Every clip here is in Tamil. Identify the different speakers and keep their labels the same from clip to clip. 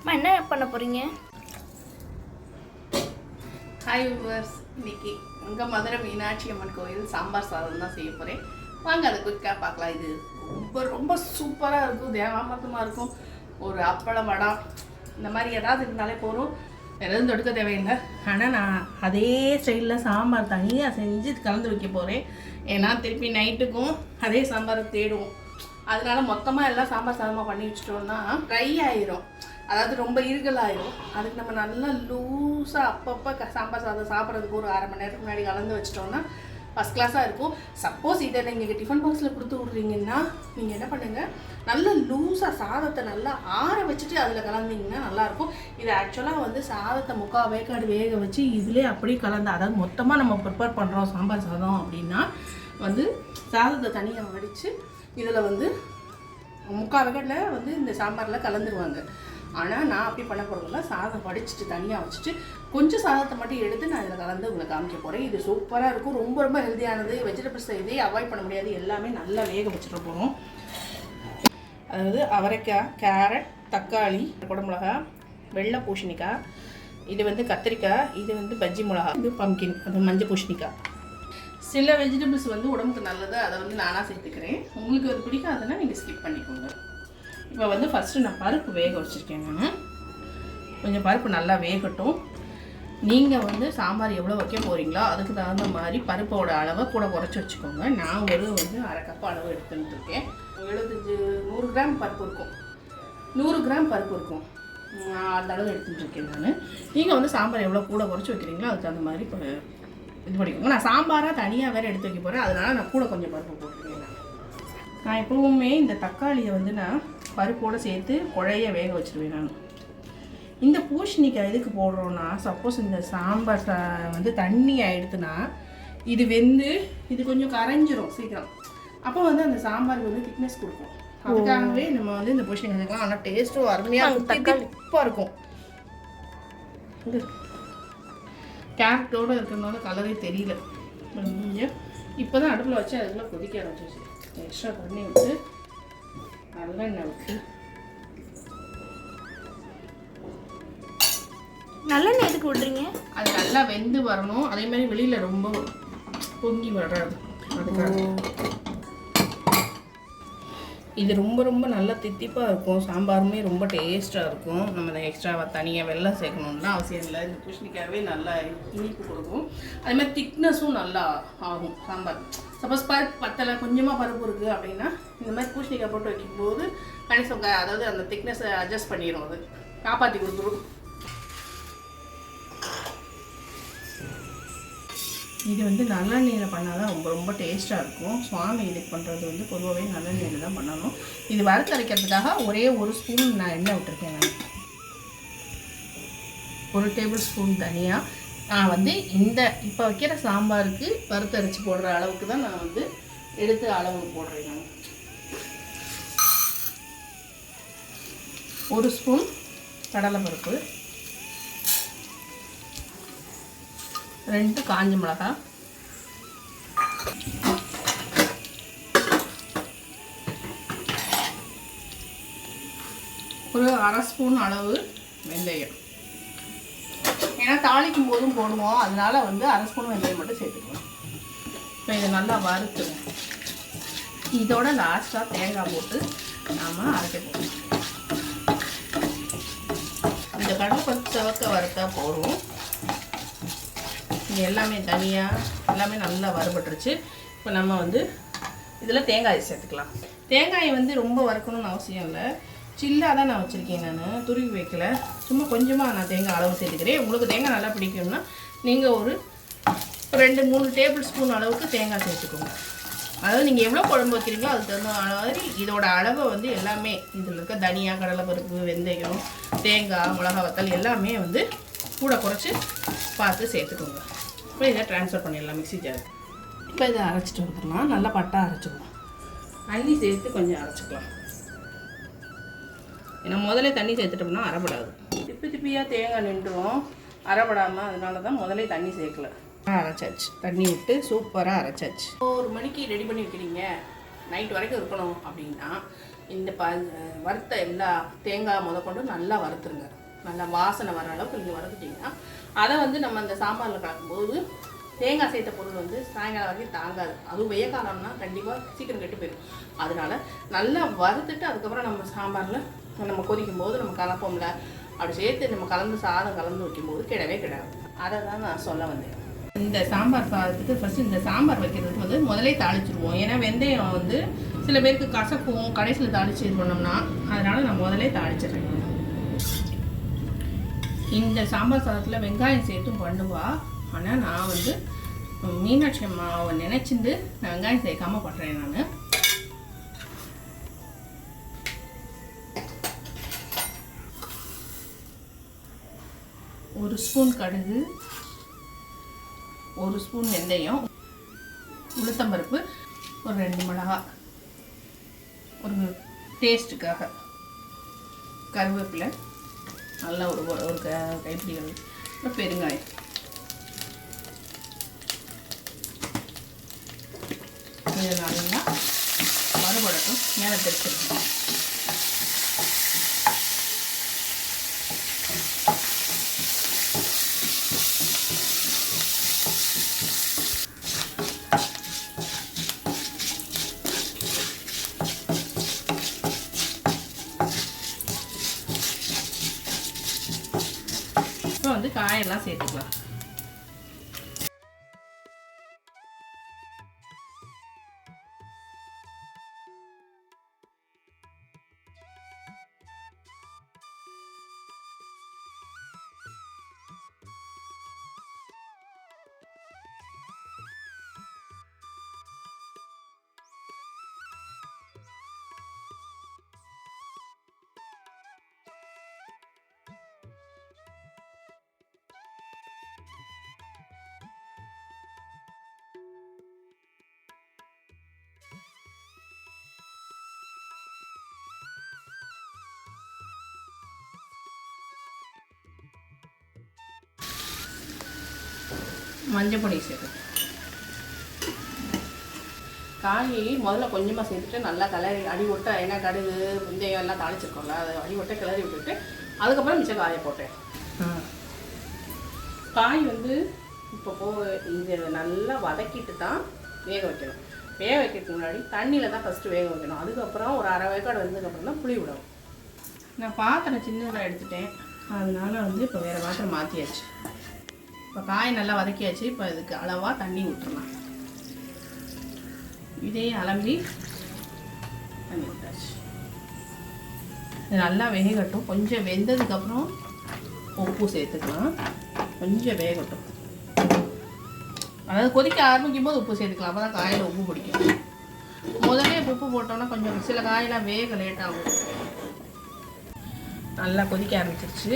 Speaker 1: அம்மா என்ன பண்ண போகிறீங்க
Speaker 2: ஹாய் வியூவர்ஸ் இன்னைக்கு உங்கள் மதுரை மீனாட்சி அம்மன் கோயில் சாம்பார் சாதம் தான் செய்ய போகிறேன் வாங்க அதை குயிக்காக பார்க்கலாம். இது ரொம்ப ரொம்ப சூப்பராக இருக்கும். தேவாமத்தமாக இருக்கும். ஒரு அப்பளம் வடம் இந்த மாதிரி ஏதாவது இருந்தாலே போதும். எதாவது எதுவும் தொடுக்க தேவையில்லை. ஆனால் நான் அதே ஸ்டைலில் சாம்பார் தனியாக செஞ்சு கலந்து வைக்க போகிறேன் ஏன்னா திருப்பி நைட்டுக்கும் அதே சாம்பாரை தேடுவோம். அதனால மொத்தமாக எல்லாம் சாம்பார் சாதமாக பண்ணி வச்சிட்டோம்னா ட்ரை ஆயிரும். அதாவது ரொம்ப இருகலாயிரும். அதுக்கு நம்ம நல்லா லூஸாக அப்பப்போ க சாம்பார் சாதம் சாப்பிட்றதுக்கு ஒரு அரை மணி நேரத்துக்கு முன்னாடி கலந்து வச்சிட்டோம்னா ஃபஸ்ட் கிளாஸாக இருக்கும். சப்போஸ் இதை நீங்கள் டிஃபன் பாக்ஸில் கொடுத்து விட்றீங்கன்னா நீங்கள் என்ன பண்ணுங்கள் நல்லா லூஸாக சாதத்தை நல்லா ஆற வச்சுட்டு அதில் கலந்தீங்கன்னா நல்லாயிருக்கும். இது ஆக்சுவலாக வந்து சாதத்தை முக்கால் வேக்காடு வேக வச்சு இதிலே அப்படியே கலந்து அதாவது மொத்தமாக நம்ம ப்ரிப்பேர் பண்ணுறோம் சாம்பார் சாதம் அப்படின்னா வந்து சாதத்தை தனியாக வடித்து இதில் வந்து முக்கால் வேக்காடில் வந்து இந்த சாம்பாரில் கலந்துருவாங்க. ஆனால் நான் அப்படி பண்ண போகிறதில்ல சாதம் வடிச்சிட்டு தனியாக வச்சுட்டு கொஞ்சம் சாதத்தை மட்டும் எடுத்து நான் இதில் கலந்து உங்களுக்கு காமிக்க போகிறேன் இது சூப்பராக இருக்கும். ரொம்ப ரொம்ப ஹெல்த்தியானது வெஜிடபிள்ஸ் இதே அவாய்ட் பண்ண முடியாது. எல்லாமே நல்லா வேக வச்சுட்டு போகணும். அதாவது அவரைக்காய் கேரட் தக்காளி குடமிளகா வெள்ளை பூசணிக்காய் இது வந்து கத்திரிக்காய் இது வந்து பஜ்ஜி மிளகா இது பம்கின் அது மஞ்சள் பூசணிக்காய். சில வெஜிடபிள்ஸ் வந்து உடம்புக்கு நல்லது. அதை வந்து நானாக சேர்த்துக்கிறேன். உங்களுக்கு அது பிடிக்காதுன்னா நீங்கள் ஸ்கிப் பண்ணிக்கோங்க. இப்போ வந்து ஃபஸ்ட்டு நான் பருப்பு வேக வச்சுருக்கேன் நான் கொஞ்சம் பருப்பு நல்லா வேகட்டும். நீங்கள் வந்து சாம்பார் எவ்வளோ வைக்க போகிறீங்களோ அதுக்கு தகுந்த மாதிரி பருப்போட அளவை கூட குறைச்சி வச்சுக்கோங்க. நான் ஒரு வந்து அரை கப் அளவு எடுத்துகிட்டு இருக்கேன். எழுபத்தஞ்சு நூறு கிராம் பருப்பு இருக்கும். நூறு கிராம் பருப்பு இருக்கும். அந்த அளவு எடுத்துகிட்டு இருக்கேன் நான். நீங்கள் வந்து சாம்பார் எவ்வளோ கூட குறைச்சி வைக்கிறீங்களோ அதுக்கு தகுந்த மாதிரி இப்போ இது பண்ணிக்கோங்க. நான் சாம்பாராக தனியாக வேறு எடுத்து வைக்க போகிறேன் அதனால் நான் கூட கொஞ்சம் பருப்பு போட்டுருக்கேன் நான். நான் எப்பவுமே இந்த தக்காளியை வந்து நான் பருப்போடு சேர்த்து குழைய வேக வச்சுருவேன் நான் இந்த பூசணிக்காய் எதுக்கு போடுறோன்னா சப்போஸ் இந்த சாம்பார் சா வந்து தண்ணி ஆயிடுத்துன்னா இது வெந்து இது கொஞ்சம் கரைஞ்சிரும் சீக்கிரம். அப்போ வந்து அந்த சாம்பார் வந்து திக்னஸ் கொடுக்கும். அதுக்காகவே நம்ம வந்து இந்த பூசணிக்காய் சேர்க்கலாம். ஆனால் டேஸ்ட்டும் அருமையாக திப்பாக இருக்கும். கேரட்டோடு இருக்கிறதுனால கலரே தெரியல. இப்போ தான் அடுப்பில் வச்சு அதுக்குள்ளே கொதிக்க ஆரம்பிச்சிச்சு எக்ஸ்ட்ரா தண்ணி விட்டு நல்லெண்ணெய் விட்டு
Speaker 1: நல்லெண்ணெய் எதுக்கு விடுறீங்க?
Speaker 2: அது நல்லா வெந்து வரணும். அதே மாதிரி வெளியில் ரொம்ப பொங்கி வராது. அதுக்காக. இது ரொம்ப ரொம்ப நல்லா தித்திப்பாக இருக்கும். சாம்பாருமே ரொம்ப டேஸ்ட்டாக இருக்கும். நம்ம அதை எக்ஸ்ட்ரா தனியாக வெள்ளம் சேர்க்கணுன்னா அவசியம் இல்லை. இந்த பூசணிக்காவே நல்லா இனிப்பு கொடுக்கும். அதே மாதிரி திக்னஸும் நல்லா ஆகும். சாம்பார். சப்போஸ் பருப்பு பத்தலை கொஞ்சமாக பருப்பு இருக்குது அப்படின்னா இந்த மாதிரி பூஷணிக்காய் போட்டு வைக்கும்போது கணிசம் க- அதாவது அந்த திக்னஸை அட்ஜஸ்ட் பண்ணிடும் அது. காப்பாற்றி கொடுத்துரும். இது வந்து நல்லெண்ணெயில் பண்ணால் தான் ரொம்ப ரொம்ப டேஸ்ட்டாக இருக்கும். சுவாமி இதுக்கு பண்ணுறது வந்து பொதுவாகவே நல்லெண்ணெயில் தான் பண்ணணும். இது வறுத்து அரைக்கிறதுக்காக ஒரே ஒரு ஸ்பூன் நான் எண்ணெய் விட்டுருக்கேன் நான். ஒரு டேபிள் ஸ்பூன் தனியாக நான் வந்து இந்த இப்போ வைக்கிற சாம்பாருக்கு வறுத்தரைச்சி போடுற அளவுக்கு தான் நான் வந்து எடுத்து அளவு போடுறேன் நான். ஒரு ஸ்பூன் கடலைப்பருப்பு. ரெண்டு காஞ்ச மிளகாய் ஒரு அரை ஸ்பூன் அளவு வெந்தயம். ஏன்னா தாளிக்கும் போதும் போடுவோம். அதனால வந்து அரை ஸ்பூன் வெந்தயம் மட்டும் சேர்த்துக்கலாம் இப்போ இதை நல்லா வறுத்துடும் இதோட லாஸ்ட்டாக தேங்காய் போட்டு நாம் அரைக்க போகிறோம் இந்த கடலைப்பருப்பு சவக்க வறுத்தா போடுவோம் இது எல்லாமே தனியாக எல்லாமே நல்லா வறுபட்டுருச்சு. இப்போ நம்ம வந்து இதில் தேங்காய் சேர்த்துக்கலாம். தேங்காயை வந்து ரொம்ப வறுக்கணும்னு அவசியம் இல்லை. சில்லாக தான் நான் வச்சுருக்கேன் நான். துருவி வைக்கல. சும்மா கொஞ்சமாக நான் தேங்காய் அளவு சேர்த்துக்கிறேன். உங்களுக்கு தேங்காய் நல்லா பிடிக்கும்னா நீங்கள் ஒரு ரெண்டு மூணு டேபிள் ஸ்பூன் அளவுக்கு தேங்காய் சேர்த்துக்கோங்க. அதாவது நீங்கள் எவ்வளோ குழம்பு வைக்கிறீங்களோ அதுக்கு தகுந்த மாதிரி இதோட அளவை வந்து எல்லாமே இதில் இருக்க தனியாக கடலைப்பருப்பு வெந்தயம் தேங்காய் மிளகா வத்தல் எல்லாமே வந்து கூட குறைச்சி பார்த்து சேர்த்துக்கோங்க. இப்போ இதை ட்ரான்ஸ்ஃபர் பண்ணிடலாம் மிக்ஸி ஜார் இப்போ இதை அரைச்சிட்டு வந்துடலாம். நல்லா பட்டா அரைச்சிக்கலாம் அள்ளி சேர்த்து கொஞ்சம் அரைச்சிக்கலாம். ஏன்னா முதல்ல தண்ணி சேர்த்துட்டோம்னா அரைப்படாது. திப்பி திப்பியாக தேங்காய் நின்றுடும். அரைப்படாமல் அதனால தான் முதல்ல தண்ணி சேர்க்கல. அரைச்சாச்சு. தண்ணி விட்டு சூப்பராக அரைச்சாச்சு. ஒரு மணிக்கு ரெடி பண்ணி வைக்கிறீங்க. நைட் வரைக்கும் இருக்கணும் அப்படின்னா இந்த ப வறுத்த எல்லா தேங்காய் முதற்கொண்டு நல்லா வறுத்துருங்க. நல்லா வாசனை வர அளவுக்கு நீங்கள் வறுத்துட்டிங்கன்னா அதை வந்து நம்ம அந்த சாம்பாரில் கலக்கும்போது தேங்காய் சேர்த்த பொருள் வந்து சாயங்காலம் வரைக்கும் தாங்காது. அதுவும் வெய்ய காலம்னா கண்டிப்பாக சீக்கிரம் கெட்டு போயிடும் அதனால நல்லா வறுத்துட்டு அதுக்கப்புறம் நம்ம சாம்பாரில் நம்ம கொதிக்கும் போது நம்ம கலப்போம்ல அப்படி சேர்த்து நம்ம கலந்து சாதம் கலந்து வைக்கும்போது கிடவே கிடாது. அதை தான் நான் சொல்ல வந்தேன். இந்த சாம்பார் சாதத்துக்கு ஃபஸ்ட்டு இந்த சாம்பார் வைக்கிறதுக்கு வந்து முதலே தாளிச்சிருவோம். ஏன்னா வெந்தயம் வந்து சில பேருக்கு கசக்கும் கடைசியில் தாளிச்சு இது பண்ணோம்னா அதனால் நான் முதலே தாளிச்சிடுறேன். இந்த சாம்பார் சாதத்தில் வெங்காயம் சேர்த்தும் பண்ணுவா. ஆனால் நான் வந்து மீனாட்சி அம்மாவை நினச்சிண்டு நான் வெங்காயம் சேர்க்காம பண்ணுறேன் நான். ஒரு ஸ்பூன் கடுகு ஒரு ஸ்பூன் வெந்தயம் உளுத்தம்பருப்பு ஒரு ரெண்டு மிளகாய். ஒரு டேஸ்ட்டுக்காக கருவேப்பிலை. நல்லா ஒரு ஒரு க கைப்பிடி அளவு. அப்புறம் பெருங்காயம் இது நல்லா மறுபடட்டும் மேலே தெரிச்சிருக்கோம் வந்து காயெல்லாம் சேர்த்துக்கலாம். மஞ்சள் பொடி சேர்த்து. காய் முதல்ல கொஞ்சமாக சேர்த்துட்டு நல்லா கிளறி அடி ஒட்ட ஏன்னா கடுகு வெந்தயம் எல்லாம் தாளிச்சிருக்கோம்ல அதை அடி ஒட்ட கிளறி விட்டுட்டு அதுக்கப்புறம் மிச்சம் காயை போட்டேன். காய் வந்து இப்போ போ இது நல்லா வதக்கிட்டு தான் வேக வைக்கணும். வேக வைக்கிறதுக்கு முன்னாடி தண்ணியில் தான் ஃபஸ்ட்டு வேக வைக்கணும். அதுக்கப்புறம் ஒரு அரை வேக்காடு வந்ததுக்கப்புறம் தான் புளி விடணும். நான் பாத்திரம் சின்னதாக எடுத்துட்டேன். அதனால வந்து இப்போ வேறு பாத்திரம் மாற்றியாச்சு இப்போ காய் நல்லா வதக்கியாச்சு. இப்போ இதுக்கு அளவாக தண்ணி விட்டுறலாம் இதையும் அலம்பி தண்ணி விட்டாச்சு இது நல்லா வேகட்டும். கொஞ்சம் வெந்ததுக்கப்புறம் உப்பு சேர்த்துக்கலாம். கொஞ்சம் வேகட்டும். அதாவது கொதிக்க ஆரம்பிக்கும் போது உப்பு சேர்த்துக்கலாம். அப்போ தான் காயில் உப்பு பிடிக்கும். முதலே உப்பு போட்டோம்னா கொஞ்சம் சில காயெல்லாம் வேக லேட் ஆகும். நல்லா கொதிக்க ஆரம்பிச்சிருச்சு.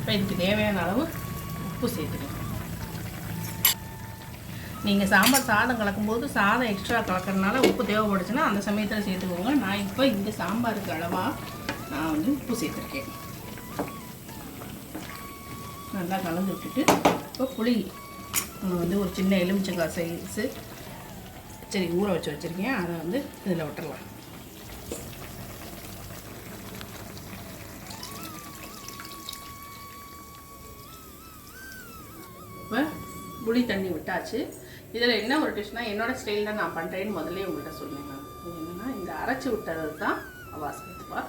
Speaker 2: இப்போ இதுக்கு தேவையான அளவு உப்பு சேர்த்துக்கணும். நீங்கள் சாம்பார் சாதம் கலக்கும்போது சாதம் எக்ஸ்ட்ரா கலக்கறதுனால உப்பு தேவைப்படுச்சுன்னா அந்த சமயத்தில் சேர்த்துக்கோங்க. நான் இப்போ இந்த சாம்பாருக்கு அளவாக நான் வந்து உப்பு சேர்த்துருக்கேன். நல்லா கலந்து விட்டுட்டு இப்போ புளி நான் வந்து ஒரு சின்ன எலுமிச்சங்காய் சைஸு சரி ஊற வச்சு வச்சுருக்கேன். அதை வந்து இதில் விட்டுடலாம் இப்போ புளி தண்ணி விட்டாச்சு. இதில் என்ன ஒரு டிஷ்னா என்னோட ஸ்டைலில் நான் பண்ணுறேன்னு முதல்ல உங்கள்கிட்ட சொன்னேன் நான். என்னென்னா இந்த அரைச்சி விட்டது தான் அவாஸ் சேர்த்துப்பா.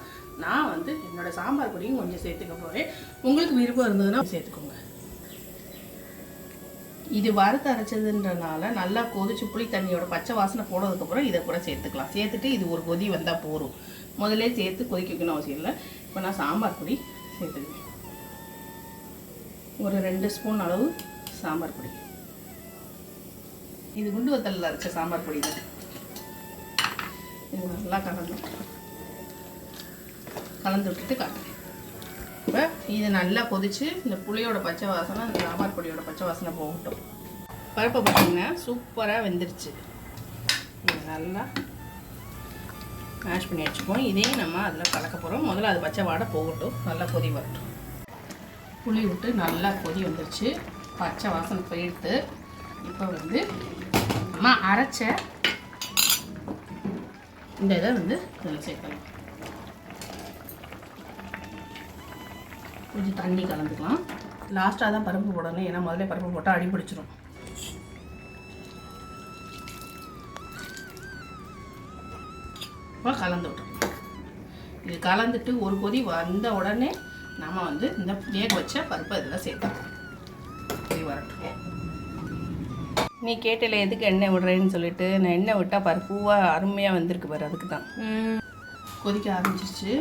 Speaker 2: நான் வந்து என்னோட சாம்பார் பொடியும் கொஞ்சம் சேர்த்துக்க போகிறேன் உங்களுக்கு விருப்பம் இருந்ததுன்னா சேர்த்துக்கோங்க. இது வறுத்து அரைச்சதுன்றனால நல்லா கொதிச்சு புளி தண்ணியோட பச்சை வாசனை போனதுக்கப்புறம் இதை கூட சேர்த்துக்கலாம். சேர்த்துட்டு இது ஒரு கொதி வந்தால் போதும். முதல்ல சேர்த்து கொதிக்க வைக்கணும் அவசியம் இல்லை. இப்போ நான் சாம்பார் பொடி சேர்த்துக்குவேன் ஒரு ரெண்டு ஸ்பூன் அளவு சாம்பார் பொடி. இது குண்டு வத்தலில் அரைச்ச சாம்பார் பொடி தான். இது நல்லா கலந்து. கலந்து விட்டுட்டு காட்டுறேன். இப்போ இது நல்லா கொதிச்சு இந்த புளியோட பச்சை வாசனை இந்த சாம்பார் பொடியோட பச்சை வாசனை போகட்டும். பருப்பை பார்த்தீங்கன்னா சூப்பராக வெந்துருச்சு. இது நல்லா மேஷ் பண்ணி வச்சுப்போம் இதையும் நம்ம அதில் கலக்க போகிறோம் முதல்ல அது பச்சை வாடை போகட்டும். நல்லா கொதி வரட்டும். புளி விட்டு நல்லா கொதி வந்துருச்சு. பச்சை வாசனை போயிடுத்து இப்போ வந்து அம்மா அரைச்ச இந்த இதை வந்து இதில் சேர்க்கலாம். கொஞ்சம் தண்ணி கலந்துக்கலாம். லாஸ்ட்டாக தான் பருப்பு போடணும். ஏன்னா முதல்ல பருப்பு போட்டால் அடி பிடிச்சிரும். இப்போ கலந்து விட்டுறோம் இது கலந்துட்டு ஒரு கொதி வந்த உடனே நம்ம வந்து இந்த வேக வச்ச பருப்பை இதில் சேர்த்தோம் கொதி வரட்டும் நீ கேட்டல எதுக்கு எண்ணெய் விடுறேன்னு சொல்லிட்டு நான் எண்ணெய் விட்டால் பருப்புவாக அருமையாக வந்திருக்கு பாரு அதுக்கு தான். கொதிக்க ஆரம்பிச்சிருச்சு.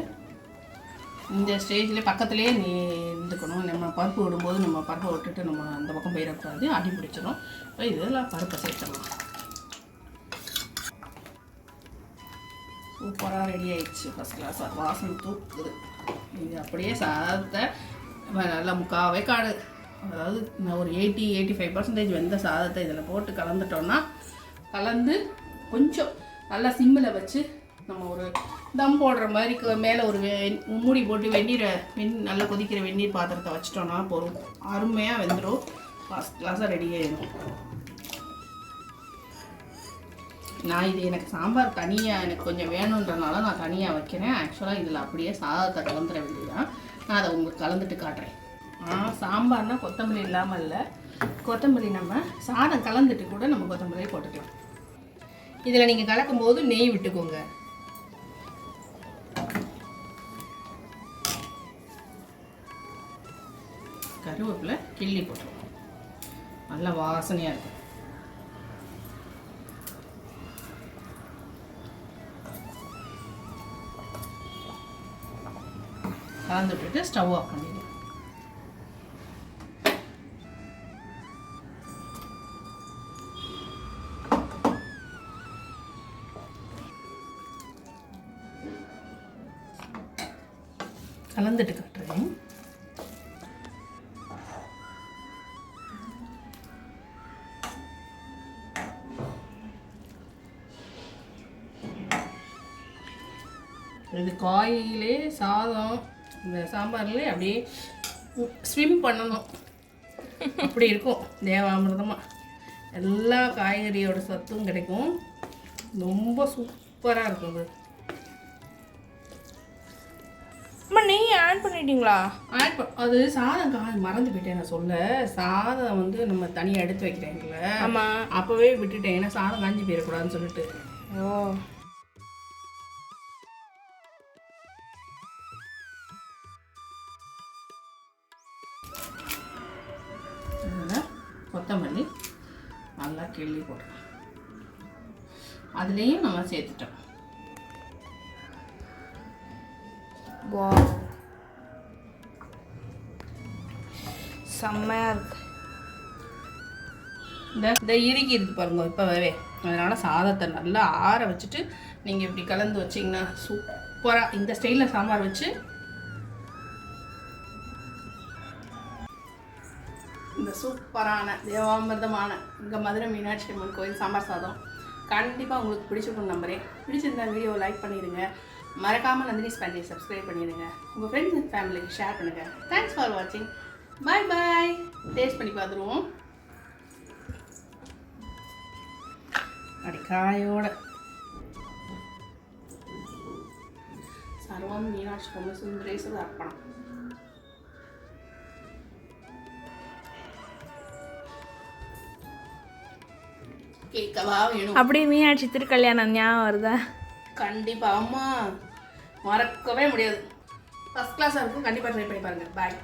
Speaker 2: இந்த ஸ்டேஜில் பக்கத்துலேயே நீ இருந்துக்கணும். நம்ம பருப்பு விடும்போது நம்ம பருப்பை விட்டுட்டு நம்ம அந்த பக்கம் போயிடக்கூடாது. அடி பிடிச்சிடும் இதெல்லாம் பருப்பை சேர்த்துடலாம். சூப்பராக ரெடி ஆயிடுச்சு. ஃபஸ்ட் கிளாஸ் வாசனை தூக்குது. இது அப்படியே சாதத்தை நல்லா முக்காவே காடு அதாவது நான் ஒரு எயிட்டி எயிட்டி ஃபைவ் பர்சன்டேஜ் வெந்த சாதத்தை இதில் போட்டு கலந்துட்டோன்னா கலந்து கொஞ்சம் நல்லா சிம்மில் வச்சு நம்ம ஒரு தம் போடுற மாதிரி மேலே ஒரு வெ- மூடி போட்டு வெந்நீரை வெந் நல்லா கொதிக்கிற வெந்நீர் பாத்திரத்தை வச்சிட்டோம்னா போதும். அருமையாக வெந்துடும் ஃபஸ்ட் கிளாஸாக ரெடி ஆயிடும் நான் இது எனக்கு சாம்பார் தனியாக எனக்கு கொஞ்சம் வேணுன்றனால நான் தனியாக வைக்கிறேன். ஆக்சுவலாக இதில் அப்படியே சாதத்தை கலந்துட வேண்டியதான் நான் அதை உங்களுக்கு கலந்துட்டு காட்டுறேன். சாம்பார்னா கொத்தமல்லி இல்லாமல் இல்லை கொத்தமல்லி நம்ம சாதம் கலந்துட்டு கூட நம்ம கொத்தமல்லியை போட்டுக்கலாம். இதில் நீங்கள் கலக்கும் போது நெய் விட்டுக்கோங்க. கருவேப்பில் கிள்ளி போட்டுருவோம் நல்லா வாசனையாக இருக்கும். கலந்து விட்டுட்டு ஸ்டவ் ஆஃப் பண்ணிடுவோம் கலந்துட்டு காட்டுறேன். இது காயிலே சாதம் இந்த சாம்பார்லேயே அப்படியே ஸ்விம் பண்ணணும். அப்படி இருக்கும். தேவாமிர்தமாக எல்லா காய்கறியோட சத்தும் கிடைக்கும். ரொம்ப சூப்பராக இருக்கும் அது.
Speaker 1: அம்மா நெய் ஆட் பண்ணிட்டீங்களா?
Speaker 2: ஆட் அது சாதம் கா மறந்து போயிட்டேன் நான் சொல்ல. சாதம் வந்து நம்ம தனியாக எடுத்து வைக்கிறேன்ல.
Speaker 1: ஆமாம்
Speaker 2: அப்போவே விட்டுட்டேன் ஏன்னா சாதம் காஞ்சி போயிடக்கூடாதுன்னு சொல்லிட்டு.
Speaker 1: ஓ.
Speaker 2: கொத்தமல்லி நல்லா கிள்ளி போட்டுருவோம் அதுலேயும் நம்ம சேர்த்துட்டோம்.
Speaker 1: வா செம்மையாக இருக்கு.
Speaker 2: இந்த இந்த இறுகி பாருங்க இப்போவே அதனால் சாதத்தை நல்லா ஆற வச்சுட்டு நீங்கள் இப்படி கலந்து வச்சிங்கன்னா சூப்பராக இந்த ஸ்டைலில் சாம்பார் வச்சு இந்த சூப்பரான தேவாமிர்தமான இங்கே மதுரை மீனாட்சி அம்மன் கோயில் சாம்பார் சாதம் கண்டிப்பாக உங்களுக்கு பிடிச்சிருக்கும் நம்புறேன். பிடிச்சிருந்தா வீடியோவை லைக் பண்ணிடுங்க. மறக்காமல் நந்தினி ஸ்பேண்டை சப்ஸ்கிரைப் பண்ணிடுங்க. உங்கள் ஃப்ரெண்ட்ஸ் அண்ட் ஃபேமிலிக்கு ஷேர் பண்ணுங்கள் தேங்க்ஸ் ஃபார் வாட்சிங் பாய் பாய் டேஸ்ட் பண்ணி பார்த்துருவோம். அப்படி காயோட. சர்வம் மீனாட்சி பொம்மை சுந்தரேஸ்வரர் அர்ப்பணம்
Speaker 1: அப்படியே மீனாட்சி திருக்கல்யாணம் ஞாபகம் வருதா?
Speaker 2: கண்டிப்பாக அம்மா. மறக்கவே முடியாது. ஃபஸ்ட் கிளாஸாக இருக்கும். கண்டிப்பாக ட்ரை பண்ணி பாருங்கள் பாய்